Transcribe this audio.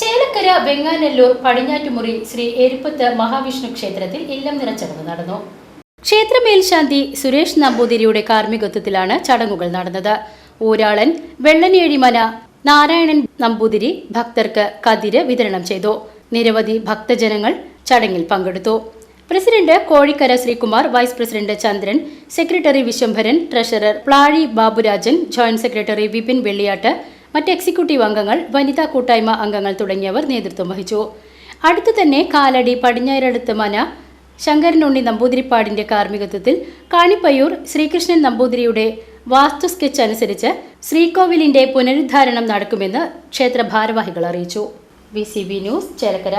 Chelakkara Venganallur Padinjattumuri Shri Eruppathu Mahavishnu ക്ഷേത്രത്തിൽ ഇല്ലം നിറച്ചടങ്ങ് നടന്നു. ക്ഷേത്ര മേൽശാന്തി സുരേഷ് നമ്പൂതിരിയുടെ കാർമ്മികത്വത്തിലാണ് ചടങ്ങുകൾ നടന്നത്. ഊരാളൻ വെള്ളനേഴിമന നാരായണൻ നമ്പൂതിരി ഭക്തർക്ക് കതിര് വിതരണം ചെയ്തു. നിരവധി ഭക്തജനങ്ങൾ ചടങ്ങിൽ പങ്കെടുത്തു. President Kozhikkara Sreekumar vice president Chandran secretary Viswambharan treasurer Plazhi Baburajan joint secretary Vipin Velliyattu മറ്റ് എക്സിക്യൂട്ടീവ് അംഗങ്ങൾ വനിതാ കൂട്ടായ്മ അംഗങ്ങൾ തുടങ്ങിയവർ നേതൃത്വം വഹിച്ചു. അടുത്തു തന്നെ കാലടി പടിഞ്ഞാറടുത്ത് മന ശങ്കരനുണ്ണി നമ്പൂതിരിപ്പാടിന്റെ കാർമ്മികത്വത്തിൽ കാണിപ്പയ്യൂർ ശ്രീകൃഷ്ണൻ നമ്പൂതിരിയുടെ വാസ്തു സ്കെച്ച് അനുസരിച്ച് ശ്രീകോവിലിന്റെ പുനരുദ്ധാരണം നടക്കുമെന്ന് ക്ഷേത്ര ഭാരവാഹികൾ അറിയിച്ചു. V news Chelakkara.